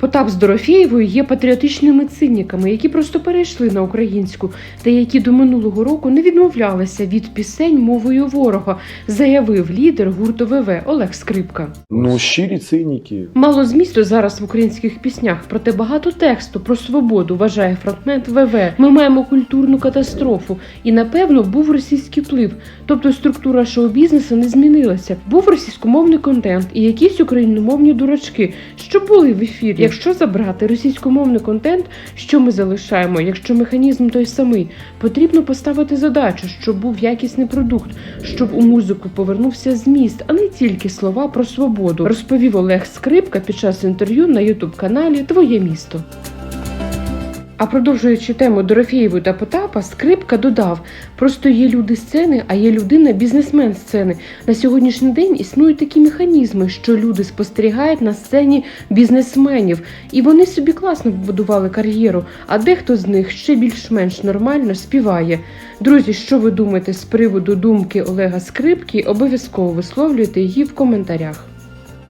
Потап з Дорофєєвою є патріотичними циніками, які просто перейшли на українську, та які до минулого року не відмовлялися від пісень мовою ворога, заявив лідер гурту ВВ Олег Скрипка. Ну, щирі циніки. Мало змісту зараз в українських піснях, проте багато тексту про свободу вважає фронтмен ВВ. Ми маємо культурну катастрофу, і напевно був російський вплив. Тобто структура шоу-бізнесу не змінилася. Був російськомовний контент і якісь україномовні дурачки, що були в ефірі. Якщо забрати російськомовний контент, що ми залишаємо, якщо механізм той самий, потрібно поставити задачу, щоб був якісний продукт, щоб у музику повернувся зміст, а не тільки слова про свободу, розповів Олег Скрипка під час інтерв'ю на ютуб каналі Твоє місто. А продовжуючи тему Дорофєєвої та Потапа, Скрипка додав: просто є люди сцени, а є людина бізнесмен сцени. На сьогоднішній день існують такі механізми, що люди спостерігають на сцені бізнесменів, і вони собі класно побудували кар'єру, а дехто з них ще більш-менш нормально співає. Друзі, що ви думаєте з приводу думки Олега Скрипки? Обов'язково висловлюйте її в коментарях.